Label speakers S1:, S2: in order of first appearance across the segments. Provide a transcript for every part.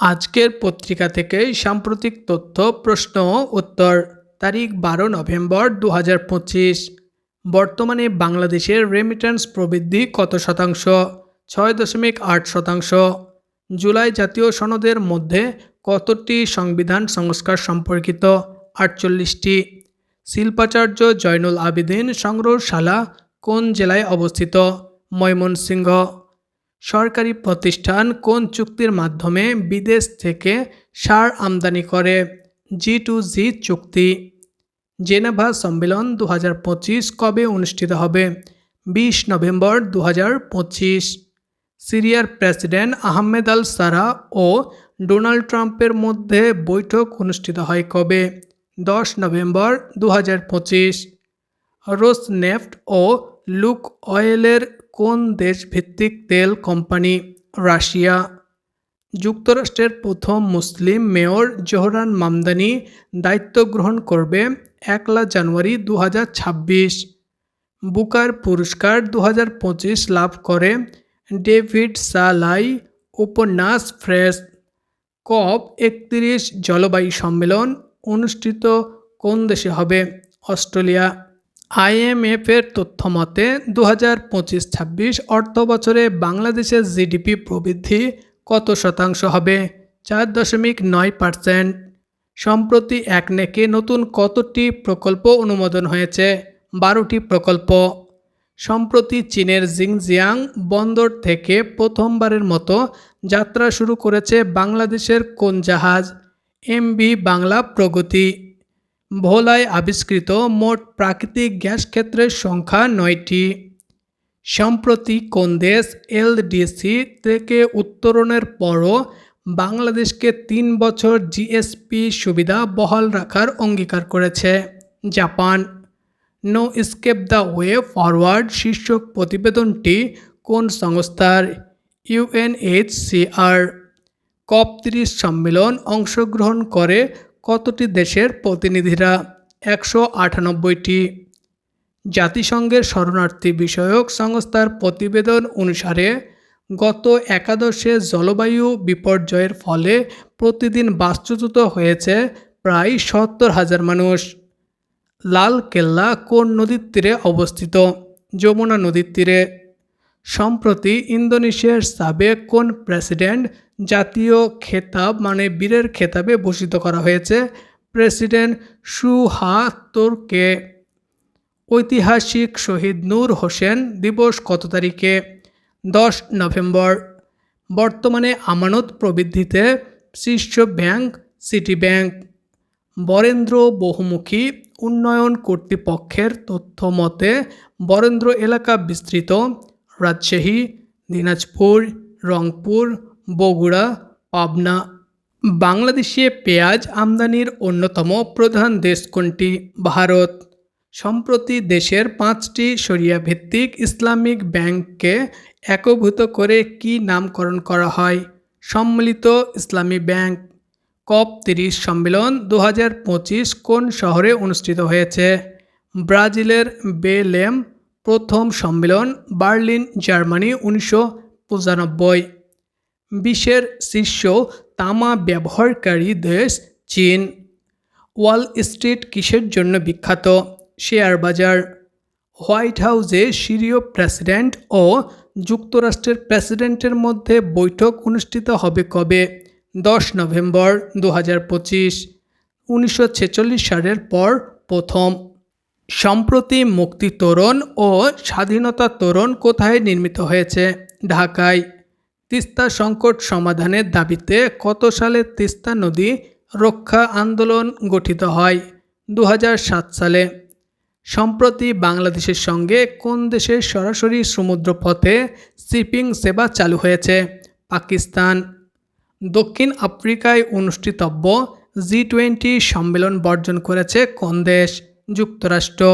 S1: আজকের পত্রিকা থেকে সাম্প্রতিক তথ্য, প্রশ্ন, উত্তর। তারিখ বারো নভেম্বর দু হাজার পঁচিশ। বর্তমানে বাংলাদেশের রেমিট্যান্স প্রবৃদ্ধি কত শতাংশ? ছয় দশমিক আট শতাংশ। জুলাই জাতীয় সনদের মধ্যে কতটি সংবিধান সংস্কার সম্পর্কিত? আটচল্লিশটি। শিল্পাচার্য জয়নুল আবেদিন সংগ্রহশালা কোন জেলায় অবস্থিত? ময়মনসিংহ। সরকারি প্রতিষ্ঠান কোন চুক্তির মাধ্যমে বিদেশ থেকে সার আমদানি করে? জি টু জি চুক্তি। জেনেভা সম্মেলন দু হাজার পঁচিশ কবে অনুষ্ঠিত হবে? বিশ নভেম্বর দু হাজার পঁচিশ। সিরিয়ার প্রেসিডেন্ট আহমেদ আল সারা ও ডোনাল্ড ট্রাম্পের মধ্যে বৈঠক অনুষ্ঠিত হয় কবে? দশ নভেম্বর দু রোসনেফট ও লুক অয়েলের কোন দেশভিত্তিক তেল কোম্পানি রাশিয়া? যুক্তরাষ্ট্রের প্রথম মুসলিম মেয়র জোহরান মামদানি দায়িত্ব গ্রহণ করবে একলা জানুয়ারি দু হাজার ছাব্বিশ। বুকার পুরস্কার দু হাজার পঁচিশ লাভ করে ডেভিড সালাই, উপন্যাস ফ্রেশ। কপ একত্রিশ জলবায়ু সম্মেলন অনুষ্ঠিত কোন দেশে হবে? অস্ট্রেলিয়া। আইএমএফের তথ্য মতে দু হাজার পঁচিশ ছাব্বিশ অর্থ বছরে বাংলাদেশের জিডিপি প্রবৃদ্ধি কত শতাংশ হবে? চার দশমিক নয় পার্সেন্ট। সম্প্রতি একনেকে নতুন কতটি প্রকল্প অনুমোদন হয়েছে? বারোটি প্রকল্প। সম্প্রতি চীনের জিংজিয়াং বন্দর থেকে প্রথমবারের মতো যাত্রা শুরু করেছে বাংলাদেশের কোন জাহাজ? এমবি বাংলা প্রগতি। ভোলায় আবিষ্কৃত মোট প্রাকৃতিক গ্যাস ক্ষেত্রের সংখ্যা নয়টি। সম্প্রতি কোন দেশ এলডিসি থেকে উত্তরণের পরও বাংলাদেশকে তিন বছর জিএসপি সুবিধা বহাল রাখার অঙ্গীকার করেছে। Japan, no escape the way forward শীর্ষক প্রতিবেদনটি কোন সংস্থার? ইউএনএইচসিআর কপ তিরিশ সম্মেলন অংশগ্রহণ করে কতটি দেশের প্রতিনিধিরা একশো আটানব্বইটি জাতিসংঘের শরণার্থী বিষয়ক সংস্থার প্রতিবেদন অনুসারে গত একাদশে জলবায়ু বিপর্যয়ের ফলে প্রতিদিন বাস্তুচ্যুত হয়েছে প্রায় সত্তর হাজার মানুষ। লাল কেল্লা কোন নদীর তীরে অবস্থিত? যমুনা নদীর তীরে। সম্প্রতি ইন্দোনেশিয়ার সাবেক কোন প্রেসিডেন্ট জাতীয় খেতাব মানে বীরের খেতাবে ভূষিত করা হয়েছে। প্রেসিডেন্ট সুহাতোরকে ঐতিহাসিক শহীদ নূর হোসেন দিবস কত তারিখে? দশ নভেম্বর। বর্তমানে আমানত প্রবৃদ্ধিতে শীর্ষ ব্যাংক, সিটি ব্যাংক। বরেন্দ্র বহুমুখী উন্নয়ন কর্তৃপক্ষের তথ্য মতে, বরেন্দ্র এলাকা বিস্তৃত। রাজশাহী, দিনাজপুর, রংপুর বগুড়া, পাবনা। বাংলাদেশে পেঁয়াজ আমদানির অন্যতম প্রধান দেশ কোনটি? ভারত। সম্প্রতি দেশের পাঁচটি সরিয়া ভিত্তিক ইসলামিক ব্যাংককে একভূত করে কি নামকরণ করা হয়? সম্মিলিত ইসলামী ব্যাংক। কপ তিরিশ সম্মেলন দু হাজার পঁচিশ কোন শহরে অনুষ্ঠিত হয়েছে? ব্রাজিলের বেলেম প্রথম সম্মেলন বার্লিন, জার্মানি উনিশশো পঁচানব্বই। বিশ্বের শীর্ষ তামা ব্যবহারকারী দেশ চীন। ওয়াল স্ট্রিট কিসের জন্য বিখ্যাত? শেয়ার বাজার। হোয়াইট হাউসে সিরীয় প্রেসিডেন্ট ও যুক্তরাষ্ট্রের প্রেসিডেন্টের মধ্যে বৈঠক অনুষ্ঠিত হবে কবে? দশ নভেম্বর দু হাজার পঁচিশ, উনিশশো সালের পর প্রথম। সম্প্রতি মুক্তি তোরণ ও স্বাধীনতা তোরণ কোথায় নির্মিত হয়েছে? ঢাকায়। তিস্তা সংকট সমাধানের দাবিতে কত সালে তিস্তা নদী রক্ষা আন্দোলন গঠিত হয়? দু হাজার সাত সালে। সম্প্রতি বাংলাদেশের সঙ্গে কোন দেশের সরাসরি সমুদ্রপথে শিপিং সেবা চালু হয়েছে? পাকিস্তান। দক্ষিণ আফ্রিকায় অনুষ্ঠিতব্য জি টোয়েন্টি সম্মেলন বর্জন করেছে কোন দেশ? যুক্তরাষ্ট্র।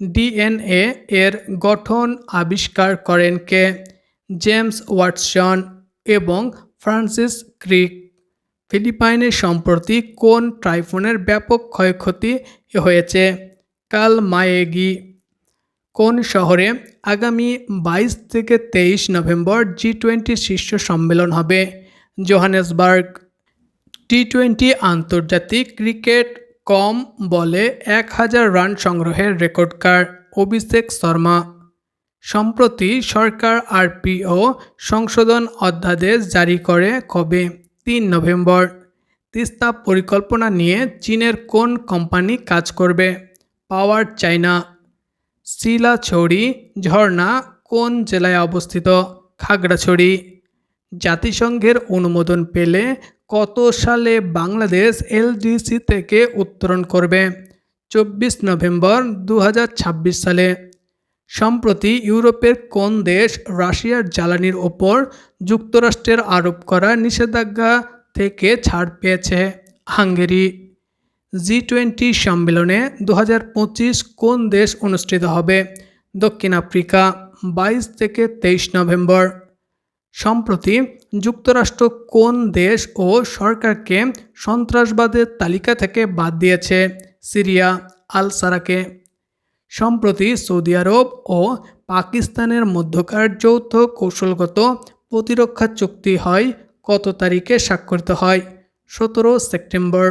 S1: ডিএনএ এর গঠন আবিষ্কার করেন কে? জেমস ওয়াটসন এবং ফ্রান্সিস ক্রিক। ফিলিপাইনে সম্প্রতি কোন ট্রাইফোনের ব্যাপক ক্ষয়ক্ষতি হয়েছে? কাল মায়েগি। কোন শহরে আগামী বাইশ থেকে তেইশ নভেম্বর জি টোয়েন্টি শীর্ষ সম্মেলন হবে? জোহানেসবার্গ। টি টোয়েন্টি আন্তর্জাতিক ক্রিকেট কম বলে এক হাজার রান সংগ্রহের রেকর্ডকার অভিষেক শর্মা। সম্প্রতি সরকার আরপিও সংশোধন অধ্যাদেশ জারি করে কবে? তিন নভেম্বর। তিস্তা পরিকল্পনা নিয়ে চীনের কোন কোম্পানি কাজ করবে? পাওয়ার চায়না শিলাছড়ি, ঝর্ণা কোন জেলায় অবস্থিত? খাগড়াছড়ি। জাতিসংঘের অনুমোদন পেলে কত সালে বাংলাদেশ এলডিসি থেকে উত্তরণ করবে? চব্বিশ নভেম্বর দু হাজার ছাব্বিশ সালে। সম্প্রতি ইউরোপের কোন দেশ রাশিয়ার জ্বালানির ওপর যুক্তরাষ্ট্রের আরোপ করা নিষেধাজ্ঞা থেকে ছাড় পেয়েছে? হাঙ্গেরি। জি টোয়েন্টি সম্মেলনে দু হাজার পঁচিশ কোন দেশ অনুষ্ঠিত হবে? দক্ষিণ আফ্রিকা, বাইশ থেকে তেইশ নভেম্বর। সম্প্রতি যুক্তরাষ্ট্র কোন দেশ ও সরকারকে সন্ত্রাসবাদের তালিকা থেকে বাদ দিয়েছে? সিরিয়া আল সারাকে সম্প্রতি সৌদি আরব ও পাকিস্তানের মধ্যকার যৌথ কৌশলগত প্রতিরক্ষা চুক্তি হয় কত তারিখে স্বাক্ষরিত হয়? সতেরো সেপ্টেম্বর।